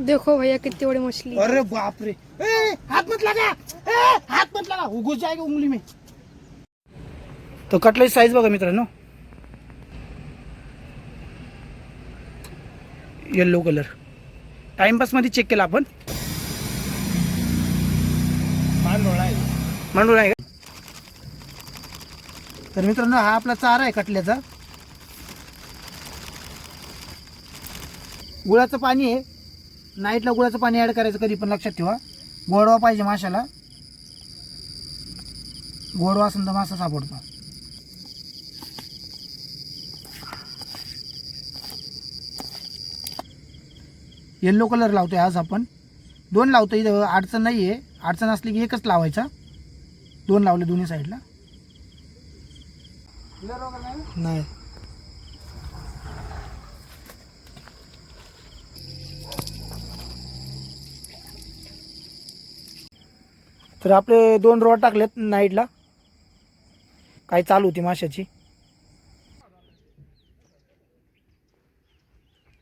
देखो भैया कितनी बड़ी मछली अरे बाप रे। ए, हाथ मत लगा। ए, हाथ मत लगा। वो घुस जाएगा उंगली में। तो कटलेट साईज बघा मित्रांनो। येल्लो कलर टाइमपासमध्ये चेक केला आपण. मांडूळ आहे का? तर मित्रांनो हा आपला चारा आहे कटल्याचा. गुळाचं पाणी आहे. नाईटला गुळाचं पाणी ॲड करायचं कधी पण लक्षात ठेवा. गोडवा पाहिजे माशाला. गोडवा असेल तर मासा सापडतो. येल्लो कलर लावतोय आज आपण. दोन लावतो इथं अडचण नाही आहे अडचण असली की एकच लावायचा. दोन लावले दोन्ही साईडला नाही. तर आपले दोन रॉड टाकलेत नाईटला. काय चालू होती माशाची.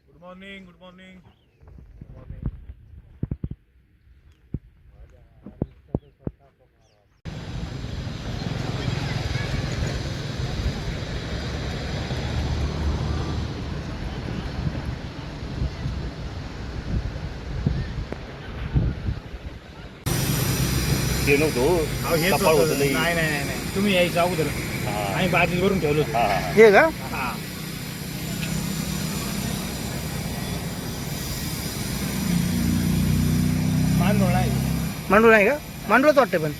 गुड मॉर्निंग गुड मॉर्निंग ते नव्हतो हेच कपाळ होतं. होतं लई. नाही नाही नाही, नाही तुम्ही यायचं अगोदर हा. आम्ही बाजी भरून ठेवलो होतो. हा, हा. हे का हा मांडोळ आहे मांडूळ आहे का मांडूळच वाटतं पण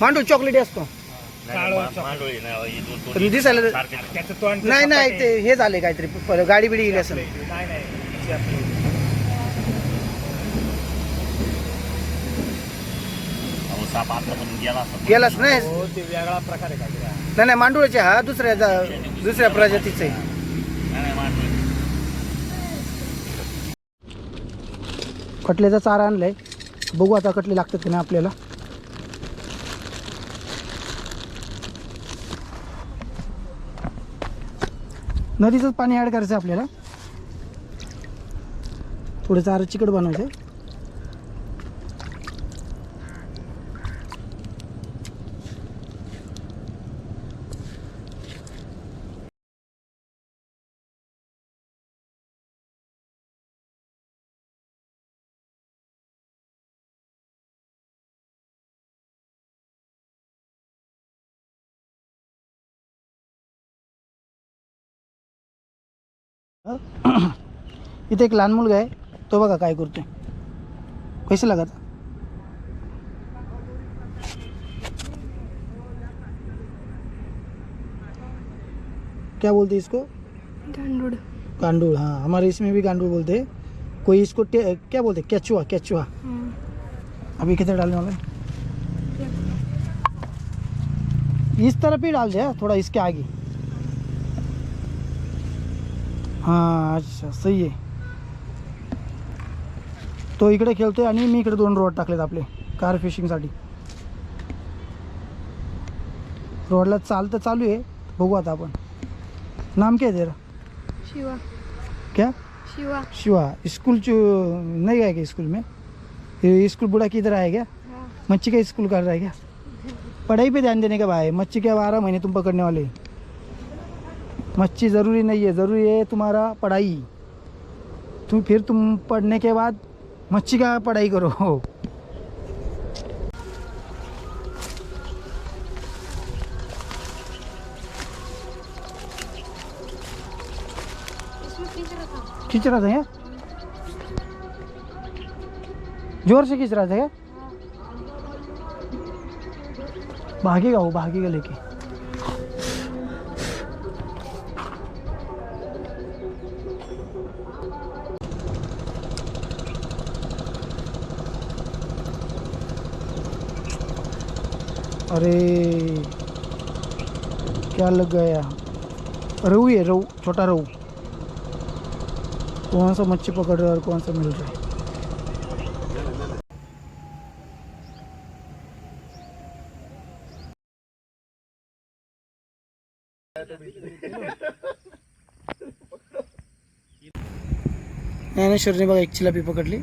मांडूळ चॉकलेटी असतो नाही, काळं मा- चॉकलेट. मांडोळी नाही, हे दोन- पण दोन्ही दिसायला-. त्याचं तोंड नाही नाही ते. हे झाले काहीतरी प- गाडी बिडी गेली असेल नाही नाही अशी आपली. अहो, साप गेला असता. गेलाच नाही? हो ते वेगळा प्रकार आहे काहीतरी. नाही नाही मांडूळचे हा दुसऱ्या जा- दुसऱ्या प्रजातीचा. आहे नाही, नाही, मांडोळी. कटल्याचा चारा आणलाय. बघू आता कटले लागतात की नाही आपल्याला. नदीचंच पाणी ॲड करायचं आहे आपल्याला. थोडं चारा चिकट बनवायचं इथे एक लहान मुलगा आहे. तो बघा काय करतोय. पैसे लागत? क्या बोलते इसको? गांडूड गांडूल हाँ. हमारे इसमें भी गांडूल बोलते हैं. कोई इसको क्या बोलते हैं? कैचुआ केचुआ. हम्म. अभी कितने डालने वाले इस तरफ़ ही डाल दे थोड़ा इसके आगे. हां अच्छा सही आहे. तो इकडे खेळतोय आणि मी इकडे दोन रोड टाकलेत आपले कार फिशिंगसाठी रोडला चाल तर चालू आहे बघू आता आपण. नाम क्या तेरा शिवा. क्या? शिवा. शिवा. स्कूल नहीं गए क्या स्कूल में? स्कूल बुढ़ा किधर आया क्या? हाँ. मच्छी का स्कूल कर रहा है क्या? पढ़ाई पे ध्यान देने का भाई मच्छी के बारह महीने तुम पकड़ने वाले। मच्छी ज़रूरी नहीं है ज़रूरी है तुम्हारा पढ़ाई। तुम फिर तुम पढ़ने के बाद मच्छी का पढ़ाई करो। खींच रहा था क्या? जोर से खींच रहा था क्या? भागेगा वो भागेगा लेके। अरे क्या लग गया? रहू है रहू छोटा रहू कौन सा मच्छी पकड़ रहा है और कौन सा मिल रहा है? ज्ञानेश्वरने बघा एक चिलापी पकडली.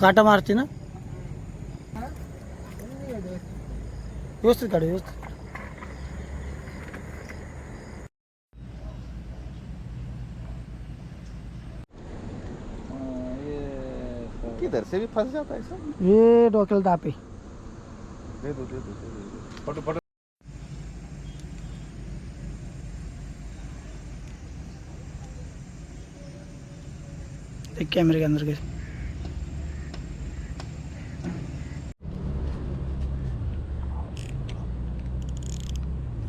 काटा मारते ना? व्यवस्थित काढ व्यवस्थित किधर से भी फंस जाता है सब ताप। दे दो दे दो कैमरे के अंदर के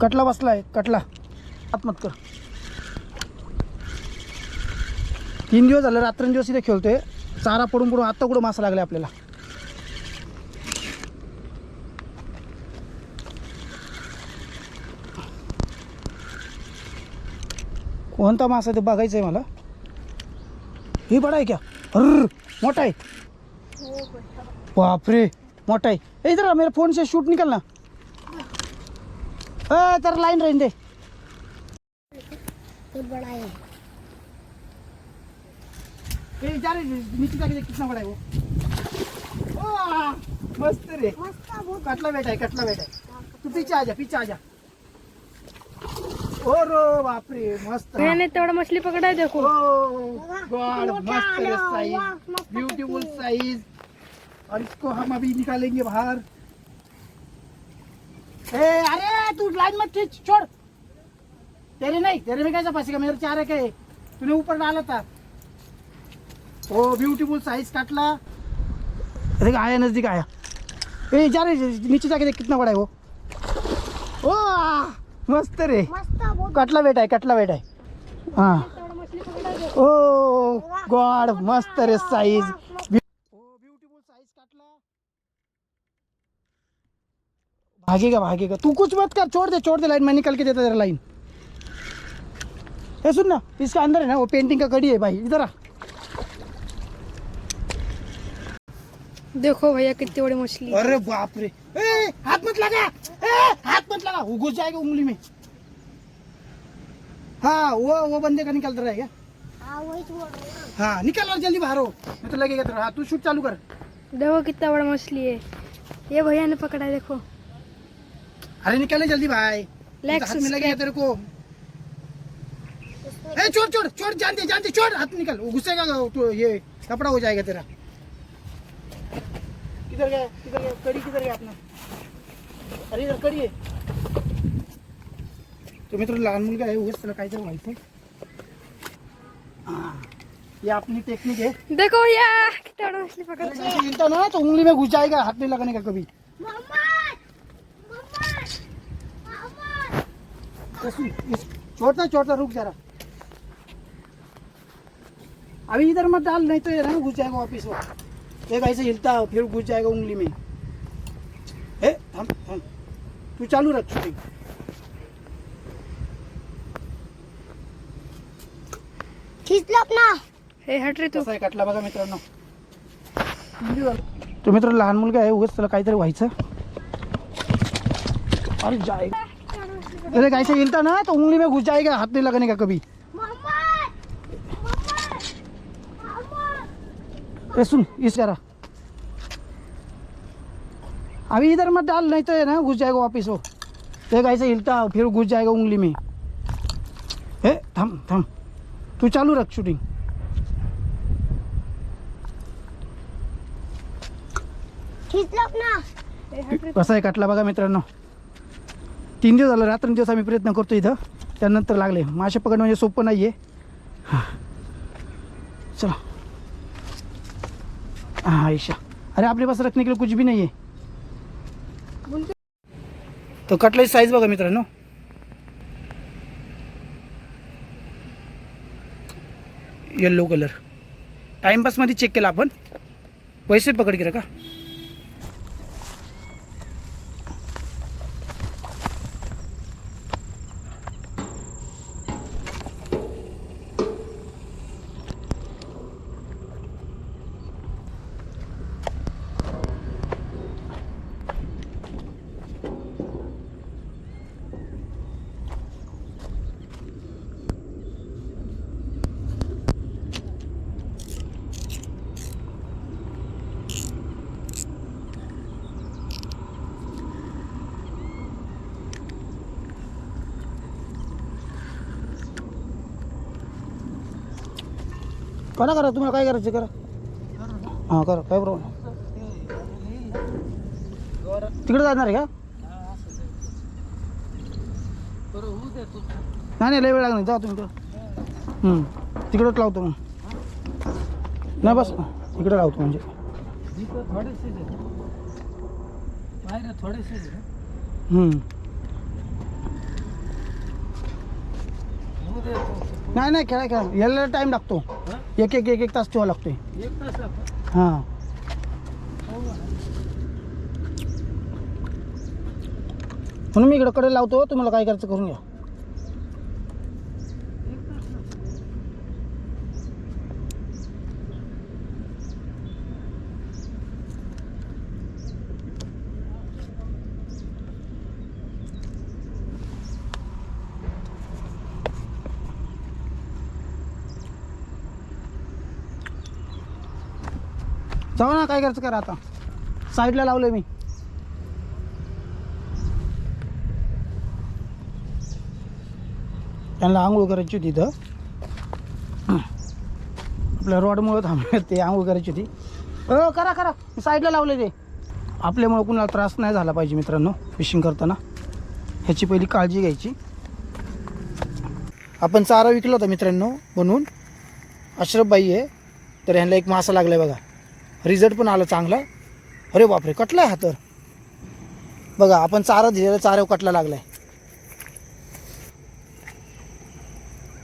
कटला बसलाय कटला. आत मत कर. तीन दिवस झाले रात्रंदिवस इथे खेळतोय. चारा पडून पडून आत्ता कुठं मासा लागले आपल्याला? कोणता मासा ते बघायचं आहे मला. ही बडा आहे क्या? अर मोठा आहे. बापरे मोठा आहे. इधर मेरे फोन से शूट निकलना. ए तेरा लाइन रहने दे ए, जा नीचे जाके देख कितना बड़ा है वो वाह, मस्त रे कटला बेटा है कटला बेटा है तू पीछे आ जा पीछे आ जा ओ रो बाप रे मस्त भैया ने मछली पकड़ा है देखो गॉड मस्त साइज़ ब्यूटीफुल साइज़ और इसको हम अभी निकालेंगे बाहर ए अरे तू लाइन मत खींच छोड़. तेरे नहीं तेरे में कैसा फंसेगा मेरे चार है के तूने ऊपर डाला था. ओ ब्यूटीफुल साइज काटला. देख आया नजदीक आया. ए जा रे नीचे जाके देख कितना बड़ा है वो. ओ मस्त रे. कटला बेटा है कटला बेटा है. हाँ ओ गॉड मस्त रे साईज भागेगा भागेगा। तू कुछ मत कर छोड़ दे छोड़ दे लाइन मैं निकल के देता तेरा लाइन। ए सुन ना इसका अंदर है ना वो पेंटिंग का कड़ी है भाई इधर आ। देखो भैया कितनी बड़ी मछली अरे बाप रे। ए हाथ मत लगा ए हाथ मत लगा। वो घुस जाएगा उंगली में। हाँ वो वो बंदे का निकलता रहेगा हाँ निकल और जल्दी बाहर हो। नहीं तो लगेगा तेरा हाँ तू शूट चालू कर। देखो कितना बड़ा मछली है। ये भैया ने पकड़ा देखो। अरे निकले जल्दी भाई। हाथ में लगेगा तेरे को। ए छोड़ छोड़ छोड़ जान दे जान दे छोड़ हाथ निकल। वो घुसेगा तो ये कपड़ा हो जाएगा तेरा। किधर गया किधर गया कड़ी किधर गया अपना? अरे इधर कड़ी आहे तो मित्र लहान मुलगा आहे उगाच त्याला काहीतरी व्हायचं हा। ये अपनी टेक्निक है। देखो बड़ा मछली पकड़ा है। ना तो उंगली में घुस जाएगा हाथ नहीं लगाने का कभी। छोड़ता छोड़ता रुक जरा. अभी इधर मत डाल नहीं तो ये ना घुस जाएगा वापिस वो. एक ऐसे हिलता फिर घुस जाएगा उंगली में. ए थम थम. तू चालू रख शूटिंग हे हट रे तू. कसा आहे कटला बघा मित्रांनो. तो मित्र लहान मुलगा आहे उगाच त्याला काहीतरी व्हायचं. अरे जाएगा अरे गाय से हिलता ना तो उंगली में घुस जाएगा हाथ नहीं लगाने का कभी। ए सुन इस करा अभी इधर मत डाल नहीं तो ये ना घुस जाएगा वापिस वो। एक ऐसे हिलता फिर घुस जाएगा उंगली में। ए थम थम। तू चालू रख शूटिंग हे कसा आहे कटला बघा मित्रांनो। तीन दिवस झालं रात्रंदिवस आम्ही प्रयत्न करतो इथं. त्यानंतर लागले. मासे पकडणं म्हणजे सोपं नाही आहे चला. हाँ आयशा. अरे आपले पास रखने के लिए कुछ भी नहीं है तो कटल्याची साईज बघा मित्रांनो. येल्लो कलर टाइमपासमध्ये चेक केला आपण. पैसे पकड गेलं का? करा करा तुम्हाला काय करायचं करा. हां करा काय प्रॉब्लेम तिकडे जाणार आहे का? नाही नाही लय वेळ लागणार जा तुम्ही तिकडं तिकडंच लावतो मग. नाही बस तिकडे लावतो म्हणजे. थोडेसे नाही नाही खेळा खेळा. याला टाईम लागतो. एक एक एक एक तास ठेवा लागतोय. हां. म्हणून मी इकडं कडे लावतो तुम्हाला काय करायचं करून घ्या. जाऊ ना काय करायचं करा आता. साईडला लावलं मी. त्यांना आंघोळ करायची होती इथं. आपल्या रॉडमुळं थांबले ते आंघोळ करायची होती. हो करा करा. मी साईडला लावले ते. आपल्यामुळं कुणाला त्रास नाही झाला पाहिजे मित्रांनो फिशिंग करताना. ह्याची पहिली काळजी घ्यायची. आपण चारा विकला होता मित्रांनो म्हणून. अशरफबाई आहे तर ह्यांना एक मासा लागला बघा. रिझल्ट पण आला चांगला. अरे बापरे कटलाय हा तर. बघा आपण चारा दिलेला चाऱ्यावर कटला लागला आहे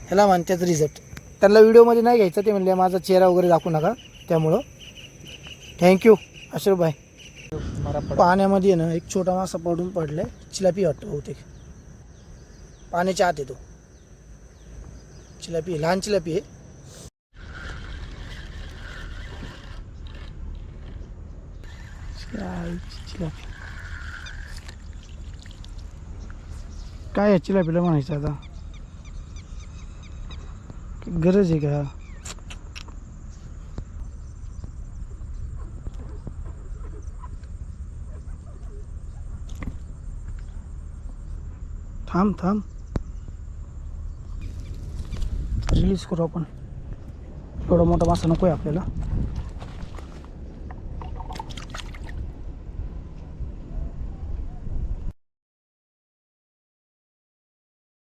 ह्याला म्हणतात रिझल्ट. त्यांना व्हिडिओमध्ये नाही घ्यायचं ते म्हणले माझा चेहरा वगैरे दाखवू नका. त्यामुळं. थँक्यू अशरफ भाई. पाण्यामध्ये आहे ना एक छोटा मासा पडून पडलाय. चिलापी वाटतो बहुतेक. पाण्याच्या आत येतो. चिलापी लहान चिलापी आहे आईची चिलापी काय याची चिलापीला म्हणायचं आता? गरज आहे का? थांब थांब. रिलीज करू आपण. एवढा मोठा मासा नको आहे आपल्याला.